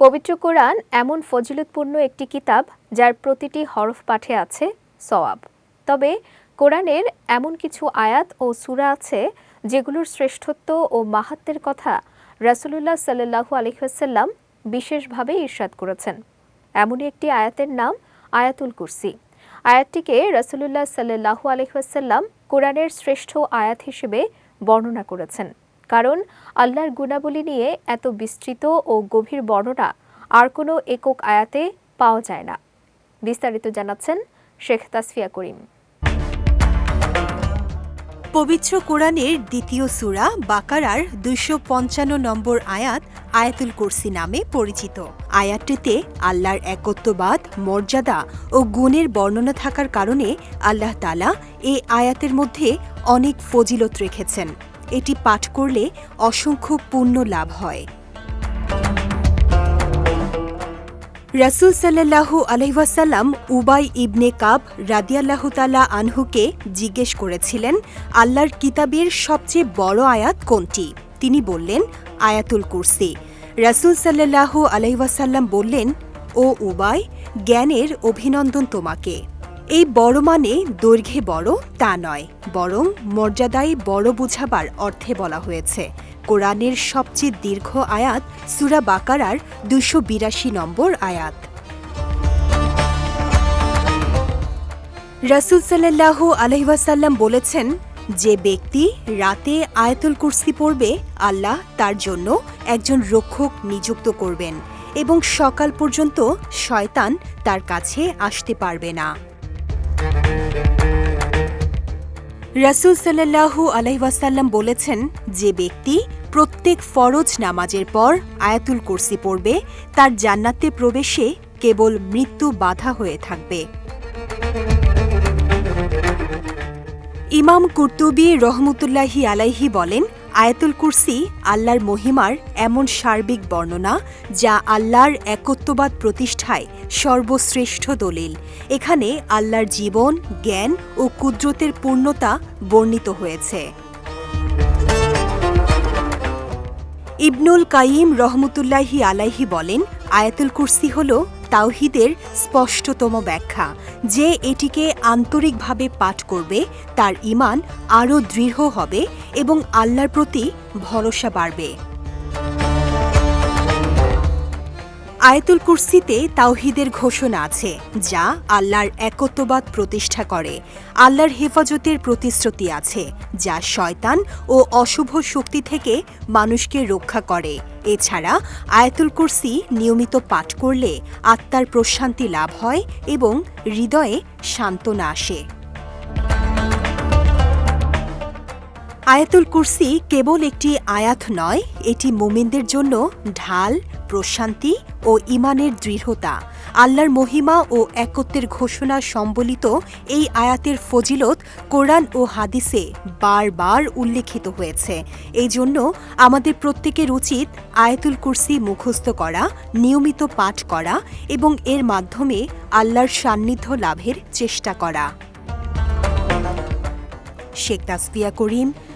পবিত্র কোরআন এমন ফজিলতপূর্ণ একটি কিতাব যার প্রতিটি হরফ পাঠে আছে সওয়াব। তবে কোরআনের এমন কিছু আয়াত ও সুরা আছে যেগুলোর শ্রেষ্ঠত্ব ও মাহাত্মের কথা রাসূলুল্লাহ সাল্লাল্লাহু আলাইহি ওয়াসাল্লাম বিশেষভাবে ইরশাদ করেছেন। এমনই একটি আয়াতের নাম আয়াতুল কুরসি। আয়াতটিকে রাসূলুল্লাহ সাল্লাল্লাহু আলাইহি ওয়াসাল্লাম কোরআনের শ্রেষ্ঠ আয়াত হিসেবে বর্ণনা করেছেন। কারণ আল্লাহর গুণাবলী নিয়ে এত বিস্তৃত ও গভীর বর্ণনা আর কোনো একক আয়াতে পাওয়া যায় না। বিস্তারিত জানাচ্ছেন শেখ তাসফিয়া করিম। পবিত্র কোরআনের দ্বিতীয় সূরা বাকারার দুইশো পঞ্চান্ন নম্বর আয়াত আয়াতুল কুরসি নামে পরিচিত। আয়াতটিতে আল্লাহর একত্ববাদ, মর্যাদা ও গুণের বর্ণনা থাকার কারণে আল্লাহ তালা এই আয়াতের মধ্যে অনেক ফজিলত রেখেছেন। এটি পাঠ করলে অসংখ্য পুণ্য লাভ হয়। রাসুল সাল্লাহু আলহিবাসাল্লাম উবাই ইবনে কাব রাদিয়াল্লাহ আনহুকে জিজ্ঞেস করেছিলেন, আল্লাহর কিতাবের সবচেয়ে বড় আয়াত কোনটি? তিনি বললেন, আয়াতুল কুরসি। রাসুল সাল্লাহু আলহিবাসাল্লাম বললেন, ও উবাই, জ্ঞানের অভিনন্দন তোমাকে। এই বড় মানে দৈর্ঘ্যে বড় তা নয়, বরং মর্যাদায় বড় বুঝাবার অর্থে বলা হয়েছে। কোরআনের সবচেয়ে দীর্ঘ আয়াত সুরা বাকারার দুশো বিরাশি নম্বর আয়াত। রাসুল সাল্লাহ আলহিবাসাল্লাম বলেছেন, যে ব্যক্তি রাতে আয়াতুল কুরসি পড়বে, আল্লাহ তার জন্য একজন রক্ষক নিযুক্ত করবেন এবং সকাল পর্যন্ত শয়তান তার কাছে আসতে পারবে না। রাসুল সাল্লাহু আলহিবাসাল্লাম বলেছেন, যে ব্যক্তি প্রত্যেক ফরজ নামাজের পর আয়াতুল কুরসি পড়বে, তার জান্নাতে প্রবেশে কেবল মৃত্যু বাধা হয়ে থাকবে। ইমাম কুর্তুবি রহমতুল্লাহি আলাইহি বলেন আয়াতুল কুরসি আল্লাহর মহিমার এমন সার্বিক বর্ণনা যা আল্লাহর একত্ববাদ প্রতিষ্ঠায় সর্বশ্রেষ্ঠ দলিল। এখানে আল্লাহর জীবন, জ্ঞান ও কুদরতের পূর্ণতা বর্ণিত হয়েছে। ইবনুল কাইম রহমতুল্লাহি আলাইহি বলেন, আয়াতুল কুরসি হল তাওহিদের স্পষ্টতম ব্যাখ্যা, যে এটিকে আন্তরিকভাবে পাঠ করবে, তার ইমান আরও দৃঢ় হবে এবং আল্লাহর প্রতি ভরসা বাড়বে। আয়াতুল কুরসিতে তাওহিদের ঘোষণা আছে, যা আল্লাহর একত্ববাদ প্রতিষ্ঠা করে, আল্লাহর হেফাজতের প্রতিশ্রুতি আছে, যা শয়তান ও অশুভ শক্তি থেকে মানুষকে রক্ষা করে। এছাড়া আয়াতুল কুরসি নিয়মিত পাঠ করলে আত্মার প্রশান্তি লাভ হয় এবং হৃদয়ে সান্ত্বনা আসে। আয়াতুল কুরসি কেবল একটি আয়াত নয়, এটি মোমিনদের জন্য ঢাল, প্রশান্তি ও ইমানের দৃঢ়তা। আল্লাহর মহিমা ও একত্বের ঘোষণা সম্বলিত এই আয়াতের ফজিলত কোরআন ও হাদিসে বারবার উল্লেখিত হয়েছে। এই জন্য আমাদের প্রত্যেকের উচিত আয়াতুল কুরসি মুখস্থ করা, নিয়মিত পাঠ করা এবং এর মাধ্যমে আল্লাহর সান্নিধ্য লাভের চেষ্টা করা। Sheikh Tasfia Karim